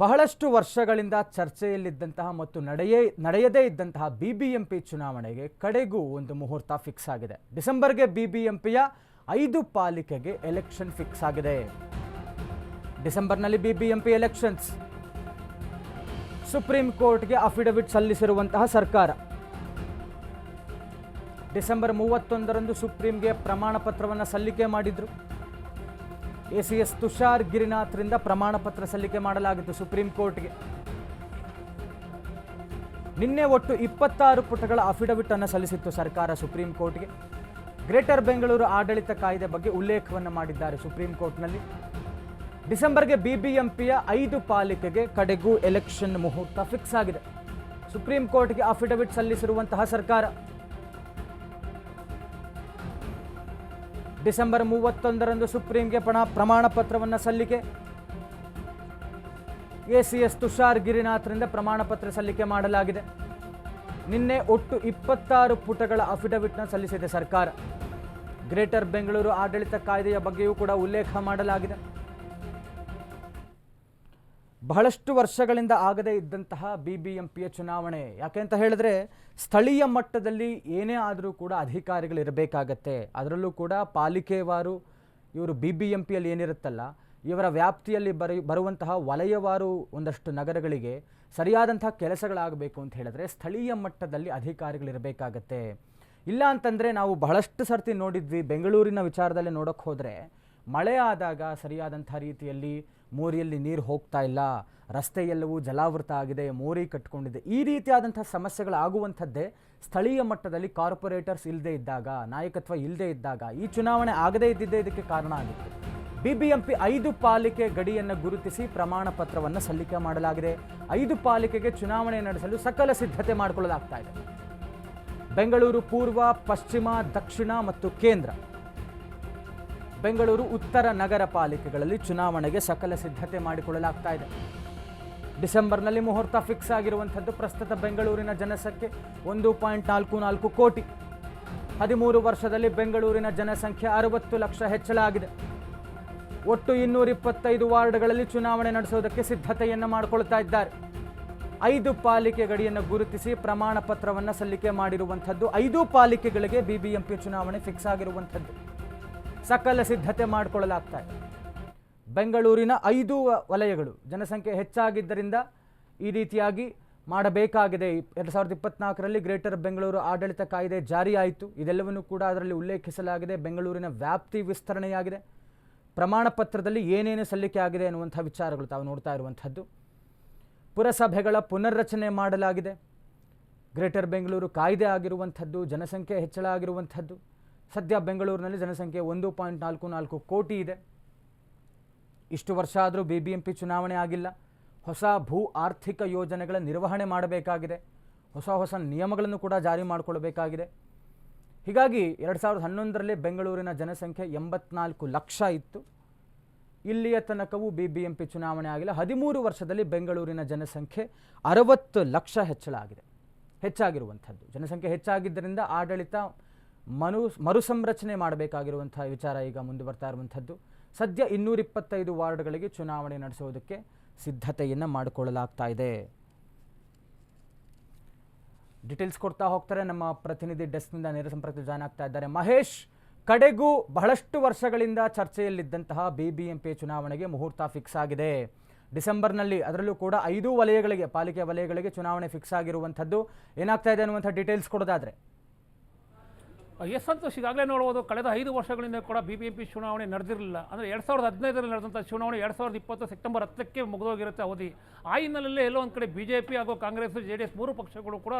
ಬಹಳಷ್ಟು ವರ್ಷಗಳಿಂದ ಚರ್ಚೆಯಲ್ಲಿದ್ದಂತಹ ಮತ್ತು ನಡೆಯೇ, ನಡೆಯದೇ ಇದ್ದಂತಹ ಬಿಬಿಎಂಪಿ ಚುನಾವಣೆಗೆ ಕಡೆಗೂ ಒಂದು ಮುಹೂರ್ತ ಫಿಕ್ಸ್ ಆಗಿದೆ. ಡಿಸೆಂಬರ್ಗೆ ಬಿಬಿಎಂಪಿಯ ಐದು ಪಾಲಿಕೆಗೆ ಎಲೆಕ್ಷನ್ ಫಿಕ್ಸ್ ಆಗಿದೆ. ಡಿಸೆಂಬರ್ನಲ್ಲಿ ಬಿಬಿಎಂಪಿ ಎಲೆಕ್ಷನ್ಸ್ ಸುಪ್ರೀಂ ಕೋರ್ಟ್ಗೆ ಅಫಿಡವಿಟ್ ಸಲ್ಲಿಸಿರುವಂತಹ ಸರ್ಕಾರ. ಡಿಸೆಂಬರ್ ಮೂವತ್ತೊಂದರಂದು ಸುಪ್ರೀಂಗೆ ಪ್ರಮಾಣ ಪತ್ರವನ್ನು ಸಲ್ಲಿಕೆ ಮಾಡಿದ್ರು. ಎ ಸಿ ಎಸ್ ತುಷಾರ್ ಗಿರಿನಾಥ್ರಿಂದ ಪ್ರಮಾಣ ಪತ್ರ ಸಲ್ಲಿಕೆ ಮಾಡಲಾಗಿತ್ತು ಸುಪ್ರೀಂ ಕೋರ್ಟ್ಗೆ. ನಿನ್ನೆ ಒಟ್ಟು ಇಪ್ಪತ್ತಾರು ಪುಟಗಳ ಅಫಿಡವಿಟ್ ಅನ್ನು ಸಲ್ಲಿಸಿತ್ತು ಸರ್ಕಾರ ಸುಪ್ರೀಂ ಕೋರ್ಟ್ಗೆ. ಗ್ರೇಟರ್ ಬೆಂಗಳೂರು ಆಡಳಿತ ಕಾಯ್ದೆ ಬಗ್ಗೆ ಉಲ್ಲೇಖವನ್ನು ಮಾಡಿದ್ದಾರೆ ಸುಪ್ರೀಂ ಕೋರ್ಟ್ನಲ್ಲಿ. ಡಿಸೆಂಬರ್ಗೆ ಬಿಬಿಎಂಪಿಯ ಐದು ಪಾಲಿಕೆಗೆ ಕಡೆಗೂ ಎಲೆಕ್ಷನ್ ಮುಹೂರ್ತ ಫಿಕ್ಸ್ ಆಗಿದೆ. ಸುಪ್ರೀಂ ಕೋರ್ಟ್ಗೆ ಅಫಿಡವಿಟ್ ಸಲ್ಲಿಸಿರುವಂತಹ ಸರ್ಕಾರ. ಡಿಸೆಂಬರ್ ಮೂವತ್ತೊಂದರಂದು ಸುಪ್ರೀಂಗೆ ಪಣ ಪ್ರಮಾಣ ಪತ್ರವನ್ನು ಸಲ್ಲಿಕೆ. ಎ ಸಿ ಎಸ್ ತುಷಾರ್ ಗಿರಿನಾಥ್ರಿಂದ ಪ್ರಮಾಣ ಪತ್ರ ಸಲ್ಲಿಕೆ ಮಾಡಲಾಗಿದೆ. ನಿನ್ನೆ ಒಟ್ಟು ಇಪ್ಪತ್ತಾರು ಪುಟಗಳ ಅಫಿಡವಿಟ್ನ ಸಲ್ಲಿಸಿದೆ ಸರ್ಕಾರ. ಗ್ರೇಟರ್ ಬೆಂಗಳೂರು ಆಡಳಿತ ಕಾಯ್ದೆಯ ಬಗ್ಗೆಯೂ ಕೂಡ ಉಲ್ಲೇಖ ಮಾಡಲಾಗಿದೆ. ಬಹಳಷ್ಟು ವರ್ಷಗಳಿಂದ ಆಗದೇ ಇದ್ದಂತಹ ಬಿ ಬಿ ಎಂ ಪಿಯ ಚುನಾವಣೆ. ಯಾಕೆ ಅಂತ ಹೇಳಿದ್ರೆ, ಸ್ಥಳೀಯ ಮಟ್ಟದಲ್ಲಿ ಏನೇ ಆದರೂ ಕೂಡ ಅಧಿಕಾರಿಗಳು ಇರಬೇಕಾಗತ್ತೆ. ಅದರಲ್ಲೂ ಕೂಡ ಪಾಲಿಕೆವಾರು, ಇವರು ಬಿ ಬಿ ಎಂ ಪಿಯಲ್ಲಿ ಏನಿರುತ್ತಲ್ಲ, ಇವರ ವ್ಯಾಪ್ತಿಯಲ್ಲಿ ಬರಿ, ಬರುವಂತಹ ವಲಯವಾರು ಒಂದಷ್ಟು ನಗರಗಳಿಗೆ ಸರಿಯಾದಂತಹ ಕೆಲಸಗಳಾಗಬೇಕು ಅಂತ ಹೇಳಿದ್ರೆ ಸ್ಥಳೀಯ ಮಟ್ಟದಲ್ಲಿ ಅಧಿಕಾರಿಗಳಿರಬೇಕಾಗತ್ತೆ ಇಲ್ಲ ಅಂತಂದರೆ ನಾವು ಬಹಳಷ್ಟು ಸರ್ತಿ ನೋಡಿದ್ವಿ, ಬೆಂಗಳೂರಿನ ವಿಚಾರದಲ್ಲಿ ನೋಡೋಕ್ಕೆ ಹೋದರೆ ಮಳೆ ಆದಾಗ ಸರಿಯಾದಂಥ ರೀತಿಯಲ್ಲಿ ಮೋರಿಯಲ್ಲಿ ನೀರು ಹೋಗ್ತಾ ಇಲ್ಲ, ರಸ್ತೆಯೆಲ್ಲವೂ ಜಲಾವೃತ ಆಗಿದೆ, ಮೋರಿ ಕಟ್ಕೊಂಡಿದೆ. ಈ ರೀತಿಯಾದಂಥ ಸಮಸ್ಯೆಗಳಾಗುವಂಥದ್ದೇ ಸ್ಥಳೀಯ ಮಟ್ಟದಲ್ಲಿ ಕಾರ್ಪೊರೇಟರ್ಸ್ ಇಲ್ಲದೆ ಇದ್ದಾಗ, ನಾಯಕತ್ವ ಇಲ್ಲದೆ ಇದ್ದಾಗ ಈ ಚುನಾವಣೆ ಆಗದೇ ಇದ್ದಿದ್ದೇ ಇದಕ್ಕೆ ಕಾರಣ ಆಗಿತ್ತು. ಬಿಬಿಎಂಪಿ ಐದು ಪಾಲಿಕೆ ಗಡಿಯನ್ನು ಗುರುತಿಸಿ ಪ್ರಮಾಣ ಪತ್ರವನ್ನು ಸಲ್ಲಿಕೆ ಮಾಡಲಾಗಿದೆ. ಐದು ಪಾಲಿಕೆಗೆ ಚುನಾವಣೆ ನಡೆಸಲು ಸಕಲ ಸಿದ್ಧತೆ ಮಾಡಿಕೊಳ್ಳಲಾಗ್ತಾ ಇದೆ. ಬೆಂಗಳೂರು ಪೂರ್ವ, ಪಶ್ಚಿಮ, ದಕ್ಷಿಣ ಮತ್ತು ಕೇಂದ್ರ. ಬೆಂಗಳೂರು ಉತ್ತರ ನಗರ ಪಾಲಿಕೆಗಳಲ್ಲಿ ಚುನಾವಣೆಗೆ ಸಕಲ ಸಿದ್ಧತೆ ಮಾಡಿಕೊಳ್ಳಲಾಗ್ತಾ ಇದೆ. ಡಿಸೆಂಬರ್ನಲ್ಲಿ ಮುಹೂರ್ತ ಫಿಕ್ಸ್ ಆಗಿರುವಂಥದ್ದು ಪ್ರಸ್ತುತ ಬೆಂಗಳೂರಿನ ಜನಸಂಖ್ಯೆ ಒಂದು ಪಾಯಿಂಟ್ ನಾಲ್ಕು ನಾಲ್ಕು ಕೋಟಿ. ಹದಿಮೂರು ವರ್ಷದಲ್ಲಿ ಬೆಂಗಳೂರಿನ ಜನಸಂಖ್ಯೆ ಅರವತ್ತು ಲಕ್ಷ ಹೆಚ್ಚಳ ಆಗಿದೆ ಒಟ್ಟು ಇನ್ನೂರ ಇಪ್ಪತ್ತೈದು ವಾರ್ಡ್ಗಳಲ್ಲಿ ಚುನಾವಣೆ ನಡೆಸೋದಕ್ಕೆ ಸಿದ್ಧತೆಯನ್ನು ಮಾಡಿಕೊಳ್ತಾ ಇದ್ದಾರೆ. ಐದು ಪಾಲಿಕೆ ಗಡಿಯನ್ನು ಗುರುತಿಸಿ ಪ್ರಮಾಣ ಪತ್ರವನ್ನು ಸಲ್ಲಿಕೆ ಮಾಡಿರುವಂಥದ್ದು ಐದು ಪಾಲಿಕೆಗಳಿಗೆ ಬಿಬಿಎಂಪಿ ಚುನಾವಣೆ ಫಿಕ್ಸ್ ಆಗಿರುವಂಥದ್ದು. ಸಕಲ ಸಿದ್ಧತೆ ಮಾಡಿಕೊಳ್ಳಲಾಗ್ತಾ ಇದೆ. ಬೆಂಗಳೂರಿನ ಐದು ವಲಯಗಳು ಜನಸಂಖ್ಯೆ ಹೆಚ್ಚಾಗಿದ್ದರಿಂದ ಈ ರೀತಿಯಾಗಿ ಮಾಡಬೇಕಾಗಿದೆ. ಎರಡು ಸಾವಿರದ ಇಪ್ಪತ್ನಾಲ್ಕರಲ್ಲಿ ಗ್ರೇಟರ್ ಬೆಂಗಳೂರು ಆಡಳಿತ ಕಾಯ್ದೆ ಜಾರಿಯಾಯಿತು. ಇದೆಲ್ಲವನ್ನು ಕೂಡ ಅದರಲ್ಲಿ ಉಲ್ಲೇಖಿಸಲಾಗಿದೆ. ಬೆಂಗಳೂರಿನ ವ್ಯಾಪ್ತಿ ವಿಸ್ತರಣೆಯಾಗಿದೆ. ಪ್ರಮಾಣ ಪತ್ರದಲ್ಲಿ ಏನೇನು ಸಲ್ಲಿಕೆ ಆಗಿದೆ ಅನ್ನುವಂಥ ವಿಚಾರಗಳು ತಾವು ನೋಡ್ತಾ ಇರುವಂಥದ್ದು. ಪುರಸಭೆಗಳ ಪುನರ್ರಚನೆ ಮಾಡಲಾಗಿದೆ. ಗ್ರೇಟರ್ ಬೆಂಗಳೂರು ಕಾಯ್ದೆ ಆಗಿರುವಂಥದ್ದು, ಜನಸಂಖ್ಯೆ ಹೆಚ್ಚಳ ಆಗಿರುವಂಥದ್ದು. ಸದ್ಯ ಬೆಂಗಳೂರಿನಲ್ಲಿ ಜನಸಂಖ್ಯೆ ಒಂದು ಪಾಯಿಂಟ್ ನಾಲ್ಕು ನಾಲ್ಕು ಕೋಟಿ ಇದೆ. ಇಷ್ಟು ವರ್ಷ ಆದರೂ ಬಿ ಬಿ ಎಂ ಪಿ ಚುನಾವಣೆ ಆಗಿಲ್ಲ. ಹೊಸ ಭೂ ಆರ್ಥಿಕ ಯೋಜನೆಗಳ ನಿರ್ವಹಣೆ ಮಾಡಬೇಕಾಗಿದೆ. ಹೊಸ ಹೊಸ ನಿಯಮಗಳನ್ನು ಕೂಡ ಜಾರಿ ಮಾಡಿಕೊಳ್ಬೇಕಾಗಿದೆ. ಹೀಗಾಗಿ ಎರಡು ಸಾವಿರದ ಹನ್ನೊಂದರಲ್ಲಿ ಬೆಂಗಳೂರಿನ ಜನಸಂಖ್ಯೆ ಎಂಬತ್ನಾಲ್ಕು ಲಕ್ಷ ಇತ್ತು. ಇಲ್ಲಿಯ ತನಕವೂ ಬಿ ಬಿ ಎಂ ಪಿ ಚುನಾವಣೆ ಆಗಿಲ್ಲ. ಹದಿಮೂರು ವರ್ಷದಲ್ಲಿ ಬೆಂಗಳೂರಿನ ಜನಸಂಖ್ಯೆ ಅರವತ್ತು ಲಕ್ಷ ಹೆಚ್ಚಳ ಆಗಿದೆ. ಹೆಚ್ಚಾಗಿರುವಂಥದ್ದು. ಜನಸಂಖ್ಯೆ ಹೆಚ್ಚಾಗಿದ್ದರಿಂದ ಆಡಳಿತ ಮನು, ಮರುಸಂರಚನೆ ಮಾಡಬೇಕಾಗಿರುವಂಥ ವಿಚಾರ ಈಗ ಮುಂದೆ ಬರ್ತಾ ಇರುವಂಥದ್ದು. ಸದ್ಯ ಇನ್ನೂರ ಇಪ್ಪತ್ತೈದು ವಾರ್ಡ್ಗಳಿಗೆ ಚುನಾವಣೆ ನಡೆಸೋದಕ್ಕೆ ಸಿದ್ಧತೆಯನ್ನು ಮಾಡಿಕೊಳ್ಳಲಾಗ್ತಾ ಇದೆ. ಡೀಟೇಲ್ಸ್ ಕೊಡ್ತಾ ಹೋಗ್ತಾರೆ. ನಮ್ಮ ಪ್ರತಿನಿಧಿ ಡೆಸ್ಕ್ನಿಂದ ನೇರ ಸಂಪರ್ಕ ಜಾಯ್ನ್ ಆಗ್ತಾ ಇದ್ದಾರೆ. ಮಹೇಶ್, ಕಡೆಗೂ ಬಹಳಷ್ಟು ವರ್ಷಗಳಿಂದ ಚರ್ಚೆಯಲ್ಲಿದ್ದಂತಹ ಬಿ ಬಿ ಎಂ ಪಿ ಚುನಾವಣೆಗೆ ಮುಹೂರ್ತ ಫಿಕ್ಸ್ ಆಗಿದೆ. ಡಿಸೆಂಬರ್ನಲ್ಲಿ ಅದರಲ್ಲೂ ಕೂಡ ಐದು ವಲಯಗಳಿಗೆ, ಪಾಲಿಕೆ ವಲಯಗಳಿಗೆ ಚುನಾವಣೆ ಫಿಕ್ಸ್ ಆಗಿರುವಂಥದ್ದು. ಏನಾಗ್ತಾ ಇದೆ ಅನ್ನುವಂಥ ಡೀಟೇಲ್ಸ್ ಕೊಡೋದಾದ್ರೆ. ಎಸ್ ಸಂತೋಷ್ ಈಗಾಗಲೇ ನೋಡ್ಬೋದು, ಕಳೆದ ಐದು ವರ್ಷಗಳಿಂದ ಕೂಡ ಬಿ ಬಿ ಎಂ ಪಿ ಚುನಾವಣೆ ನಡೆದಿರಲಿಲ್ಲ. ಅಂದರೆ ಎರಡು ಸಾವಿರದ ಹದಿನೈದರಲ್ಲಿ ನಡೆದಂಥ ಚುನಾವಣೆ ಎರಡು ಸಾವಿರದ ಇಪ್ಪತ್ತು ಸೆಪ್ಟೆಂಬರ್ ಹತ್ತಕ್ಕೆ ಮುಗಿದೋಗಿರುತ್ತೆ ಅವಧಿ. ಆ ಹಿನ್ನೆಲೆಯಲ್ಲಿ ಎಲ್ಲೋ ಒಂದು ಕಡೆ ಬಿ ಜೆ ಪಿ ಹಾಗೂ ಕಾಂಗ್ರೆಸ್ ಜೆ ಡಿ ಎಸ್ ಮೂರು ಪಕ್ಷಗಳು ಕೂಡ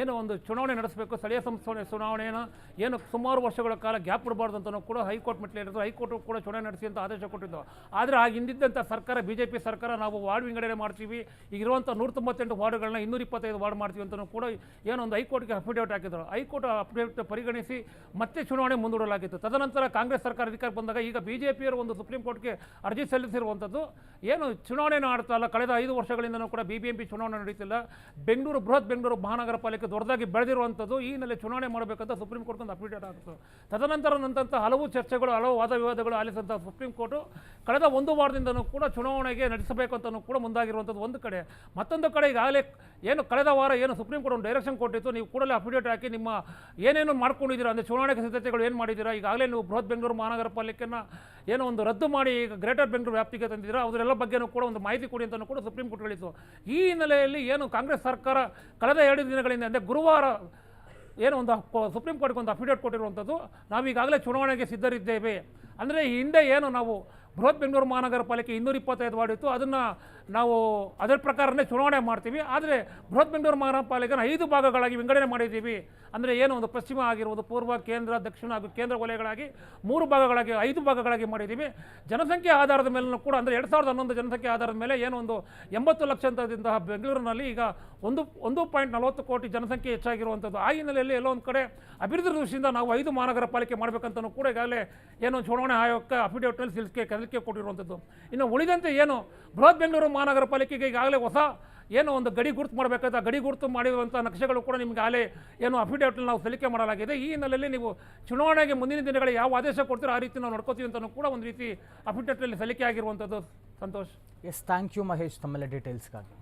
ಏನೋ ಒಂದು ಚುನಾವಣೆ ನಡೆಸಬೇಕು, ಸ್ಥಳೀಯ ಸಂಸ್ಥೆ ಚುನಾವಣೆಯನ್ನು ಏನು ಸುಮಾರು ವರ್ಷಗಳ ಕಾಲ ಗ್ಯಾಪ್ ಬಿಡಬಾರ್ದು ಅಂತಲೂ ಕೂಡ ಹೈಕೋರ್ಟ್ ಮೆಟ್ಲೇರಿದ್ರು ಹೈಕೋರ್ಟ್ ಕೂಡ ಚುನಾವಣೆ ನಡೆಸಿ ಅಂತ ಆದೇಶ ಕೊಟ್ಟಿದ್ದು ಆದರೆ ಆಗ ಹಿಂದಿದ್ದಂಥ ಸರ್ಕಾರ ಬಿ ಜೆ ಪಿ ಸರ್ಕಾರ ನಾವು ವಾರ್ಡ್ ವಿಂಗಡಣೆ ಮಾಡ್ತೀವಿ. ಈಗ ಇರುವಂಥ ನೂರ ತೊಂಬತ್ತೆಂಟು ವಾರ್ಡ್ಗಳನ್ನ ಇನ್ನೂರ ಇಪ್ಪತ್ತೈದು ವಾರ್ಡ್ ಮಾಡ್ತೀವಿ ಅಂತಲೂ ಕೂಡ ಏನೋ ಒಂದು ಹೈಕೋರ್ಟ್ಗೆ ಅಫಿಡೇವಿಟ್ ಹಾಕಿದ್ರು. ಹೈಕೋರ್ಟ್ ಅಫಿಡೇವಿಟ್ ಪರಿಗಣಿಸಿ ಮತ್ತೆ ಚುನಾವಣೆ ಮುಂದೂಡಲಾಗಿತ್ತು. ತದನಂತರ ಕಾಂಗ್ರೆಸ್ ಸರ್ಕಾರ ಅಧಿಕಾರಕ್ಕೆ ಬಂದಾಗ ಈಗ ಬಿ ಜೆ ಪಿಯವರು ಒಂದು ಸುಪ್ರೀಂ ಕೋರ್ಟ್ಗೆ ಅರ್ಜಿ ಸಲ್ಲಿಸಿರುವಂಥದ್ದು. ಏನು ಚುನಾವಣೆ ಆಡ್ತಾ ಇಲ್ಲ. ಕಳೆದ ಐದು ವರ್ಷಗಳಿಂದಲೂ ಕೂಡ ಬಿ ಬಿ ಎಂ ಪಿ ಚುನಾವಣೆ ನಡೀತಿಲ್ಲ. ಬೆಂಗಳೂರು, ಬೃಹತ್ ಬೆಂಗಳೂರು ಮಹಾನಗರ ಪಾಲಿಕೆ ದೊಡ್ಡದಾಗಿ ಬೆಳೆದಿರುವಂಥದ್ದು. ಈ ಹಿನ್ನೆಲೆ ಚುನಾವಣೆ ಮಾಡಬೇಕಂತ ಸುಪ್ರೀಂ ಕೋರ್ಟ್ ಒಂದು ಅಪ್ಡೇಟ್ ಆಗುತ್ತೆ ತದನಂತರ ನಂತರ ಹಲವು ಚರ್ಚೆಗಳು, ಹಲವು ವಾದ ವಿವಾದಗಳು ಆಲಿಸಿದಂಥ ಸುಪ್ರೀಂ ಕೋರ್ಟು ಕಳೆದ ಒಂದು ವಾರದಿಂದನೂ ಕೂಡ ಚುನಾವಣೆಗೆ ನಡೆಸಬೇಕು ಅಂತಲೂ ಕೂಡ ಮುಂದಾಗಿರುವಂಥದ್ದು ಒಂದು ಕಡೆ. ಮತ್ತೊಂದು ಕಡೆ ಈಗಾಗಲೇ ಏನು ಕಳೆದ ವಾರ ಏನು ಸುಪ್ರೀಂ ಕೋರ್ಟ್ ಒಂದು ಡೈರೆಕ್ಷನ್ ಕೊಟ್ಟಿತ್ತು. ನೀವು ಕೂಡಲೇ ಅಪ್ಡೇಟ್ ಹಾಕಿ ನಿಮ್ಮ ಏನೇನು ಮಾಡ್ಕೊಂಡಿದ್ದೀರಾ ಅಂದರೆ ಚುನಾವಣೆಗೆ ಸಿದ್ಧತೆಗಳು ಏನು ಮಾಡಿದ್ದೀರಾ? ಈಗಾಗಲೇ ನೀವು ಬೃಹತ್ ಬೆಂಗಳೂರು ಮಹಾನಗರ ಪಾಲಿಕೆನ ಏನೋ ಒಂದು ರದ್ದು ಮಾಡಿ, ಈಗ ಗ್ರೇಟರ್ ಬೆಂಗಳೂರು ವ್ಯಾಪ್ತಿಗೆ ತಂದಿದ್ದೀರಾ? ಅದರೆಲ್ಲ ಬಗ್ಗೆನೂ ಕೂಡ ಒಂದು ಮಾಹಿತಿ ಕೊಡಿ ಅಂತಲೂ ಕೂಡ ಸುಪ್ರೀಂ ಕೋರ್ಟ್ ಹೇಳಿತ್ತು ಈ ಹಿನ್ನೆಲೆಯಲ್ಲಿ ಏನು ಕಾಂಗ್ರೆಸ್ ಸರ್ಕಾರ ಕಳೆದ ಎರಡು ದಿನಗಳಿಂದ, ಅಂದರೆ ಗುರುವಾರ ಏನು ಒಂದು ಸುಪ್ರೀಂ ಕೋರ್ಟ್ಗೆ ಒಂದು ಅಫಿಡೇಟ್ ಕೊಟ್ಟಿರುವಂಥದ್ದು, ನಾವೀಗಾಗಲೇ ಚುನಾವಣೆಗೆ ಸಿದ್ಧರಿದ್ದೇವೆ. ಅಂದರೆ ಈ ಹಿಂದೆ ಏನು ನಾವು ಬೃಹತ್ ಬೆಂಗಳೂರು ಮಹಾನಗರ ಪಾಲಿಕೆ ಇನ್ನೂರ ಇಪ್ಪತ್ತೈದು ವಾರ್ಡ್ ಇತ್ತು ಅದನ್ನು ನಾವು ಅದರ ಪ್ರಕಾರನೇ ಚುನಾವಣೆ ಮಾಡ್ತೀವಿ. ಆದರೆ ಬೃಹತ್ ಬೆಂಗಳೂರು ಮಹಾನಗರ ಪಾಲಿಕೆನ ಐದು ಭಾಗಗಳಾಗಿ ವಿಂಗಡಣೆ ಮಾಡಿದ್ದೀವಿ. ಅಂದರೆ ಏನು ಒಂದು ಪಶ್ಚಿಮ ಆಗಿರ್ಬೋದು, ಪೂರ್ವ, ಕೇಂದ್ರ, ದಕ್ಷಿಣ ಹಾಗೂ ಕೇಂದ್ರ ವಲಯಗಳಾಗಿ ಮೂರು ಭಾಗಗಳಾಗಿ, ಐದು ಭಾಗಗಳಾಗಿ ಮಾಡಿದ್ದೀವಿ. ಜನಸಂಖ್ಯೆ ಆಧಾರದ ಮೇಲೂ ಕೂಡ ಅಂದರೆ ಎರಡು ಸಾವಿರದ ಹನ್ನೊಂದು ಜನಸಂಖ್ಯೆ ಆಧಾರದ ಮೇಲೆ ಏನು ಒಂದು ಎಂಬತ್ತು ಲಕ್ಷ ಅಂತದಿಂದ ಬೆಂಗಳೂರಿನಲ್ಲಿ ಈಗ ಒಂದು ಒಂದು ಪಾಯಿಂಟ್ ನಲವತ್ತು ಕೋಟಿ ಜನಸಂಖ್ಯೆ ಹೆಚ್ಚಾಗಿರುವಂಥದ್ದು. ಆ ಹಿನ್ನೆಲೆಯಲ್ಲಿ ಎಲ್ಲೋ ಒಂದು ಕಡೆ ಅಭಿವೃದ್ಧಿ ದೃಷ್ಟಿಯಿಂದ ನಾವು ಐದು ಮಹಾನಗರ ಪಾಲಿಕೆ ಮಾಡಬೇಕಂತಲೂ ಕೂಡ ಈಗಾಗಲೇ ಏನು ಚುನಾವಣಾ ಆಯೋಗಕ್ಕೆ ಅಫಿಡೇವಿಟ್ನಲ್ಲಿ ಸಿಲ್ಕೆ ಕಲಿಕೆ ಕೊಟ್ಟಿರುವಂಥದ್ದು. ಇನ್ನು ಉಳಿದಂತೆ ಏನು ಬೃಹತ್ ಬೆಂಗಳೂರು ಮಹಾನಗರ ಪಾಲಿಕೆಗೆ ಈಗಾಗಲೇ ಹೊಸ ಏನೋ ಒಂದು ಗಡಿ ಗುರುತು ಮಾಡಬೇಕಾದ ಗಡಿ ಗುರುತು ಮಾಡಿರುವಂಥ ನಕ್ಷೆಗಳು ಕೂಡ ನಿಮಗೆ ಆಗಲೇ ಏನು ಅಫಿಡೇವಿಟ್ ನಾವು ಸಲ್ಲಿಕೆ ಮಾಡಲಾಗಿದೆ. ಈ ಹಿನ್ನೆಲೆಯಲ್ಲಿ ನೀವು ಚುನಾವಣೆಗೆ ಮುಂದಿನ ದಿನಗಳಲ್ಲಿ ಯಾವ ಆದೇಶ ಕೊಡ್ತೀರೋ ಆ ರೀತಿ ನಾವು ನೋಡ್ಕೋತೀವಿ ಅಂತಲೂ ಕೂಡ ಒಂದು ರೀತಿ ಅಫಿಡೇವಿಟ್ನಲ್ಲಿ ಸಲ್ಲಿಕೆ ಆಗಿರುವಂಥದ್ದು. Santosh. Yes thank you Mahesh, ತಮ್ಮೆಲ್ಲ ಡೀಟೇಲ್ಸ್ಗಾಗಿ